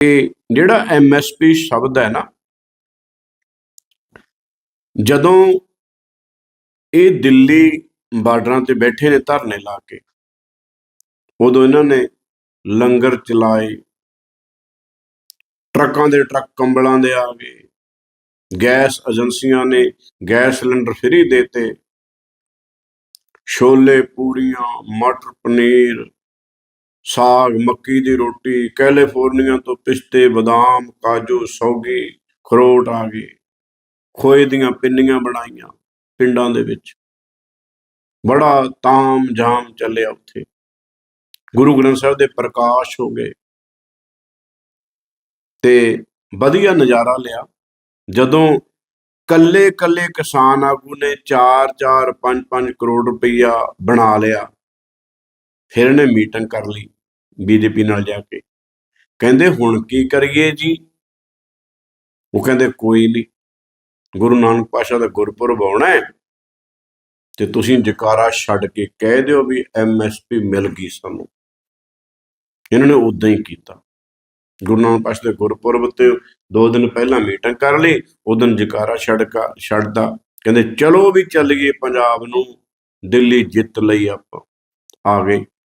ਕਿ ਜਿਹੜਾ ਐਮਐਸਪੀ ਸ਼ਬਦ ਹੈ ਨਾ, ਜਦੋਂ ਇਹ ਦਿੱਲੀ ਬਾਰਡਰਾਂ ਤੇ ਬੈਠੇ ਨੇ ਧਰਨੇ ਲਾ ਕੇ, ਉਦੋਂ ਇਹਨਾਂ ਨੇ ਲੰਗਰ ਚਲਾਏ, ਟਰੱਕਾਂ ਦੇ ਟਰੱਕ ਕੰਬਲਾਂ ਦੇ ਆ ਗਏ, ਗੈਸ ਏਜੰਸੀਆਂ ਨੇ ਗੈਸ ਸਿਲੰਡਰ ਫ੍ਰੀ ਦੇਤੇ, ਛੋਲੇ ਪੂਰੀਆਂ ਮਟਰ ਪਨੀਰ ਸਾਗ, ਮੱਕੀ ਦੀ ਰੋਟੀ, ਕੈਲੀਫੋਰਨੀਆ ਤੋਂ ਪਿਸਤੇ, ਬਦਾਮ, ਕਾਜੂ, ਸੌਗੀ, ਖਰੋਟ ਆ ਗਏ। ਖੋਏ ਦੀਆਂ ਪਿੰਨੀਆਂ ਬਣਾਈਆਂ ਪਿੰਡਾਂ ਦੇ ਵਿੱਚ। ਬੜਾ ਤਾਮ ਜਾਮ ਚੱਲਿਆ ਉੱਥੇ। ਗੁਰੂ ਗ੍ਰੰਥ ਸਾਹਿਬ ਦੇ ਪ੍ਰਕਾਸ਼ ਹੋ ਗਏ। ਤੇ ਵਧੀਆ ਨਜ਼ਾਰਾ ਲਿਆ। ਜਦੋਂ ਕੱਲੇ ਕੱਲੇ ਕਿਸਾਨ ਆਗੂ ਨੇ 4 4 5 5 ਕਰੋੜ ਰੁਪਈਆ ਬਣਾ ਲਿਆ। ਫਿਰ ਇਹਨੇ ਮੀਟਿੰਗ ਕਰ ਲਈ ਬੀਜੇਪੀ ਨਾਲ ਜਾ ਕੇ। ਕਹਿੰਦੇ, ਹੁਣ ਕੀ ਕਰੀਏ ਜੀ? ਉਹ ਕਹਿੰਦੇ, ਕੋਈ ਨਹੀਂ ਗੁਰੂ ਨਾਨਕ ਪਾਸ਼ਾ ਦਾ ਗੁਰਪੁਰਬ ਆਉਣਾ ਹੈ ਤੇ ਤੁਸੀਂ ਜਕਾਰਾ ਛੱਡ ਕੇ ਕਹਿ ਦਿਓ ਵੀ ਐਮਐਸਪੀ ਮਿਲ ਗਈ ਸਾਨੂੰ। ਇਹਨਾਂ ਨੇ ਉਦਾਂ ਹੀ ਕੀਤਾ। ਗੁਰੂ ਨਾਨਕ ਪਾਸ਼ਾ ਦੇ ਗੁਰਪੁਰਬ ਤੇ ਦੋ ਦਿਨ ਪਹਿਲਾਂ ਮੀਟਿੰਗ ਕਰ ਲਈ ਉਦੋਂ ਜਕਾਰਾ ਛੱਡਕਾ ਛੱਡਦਾ। ਕਹਿੰਦੇ, ਚਲੋ ਵੀ ਚੱਲੀਏ ਪੰਜਾਬ ਨੂੰ, ਦਿੱਲੀ ਜਿੱਤ ਲਈ ਆਪਾਂ। ਆ ਗਏ।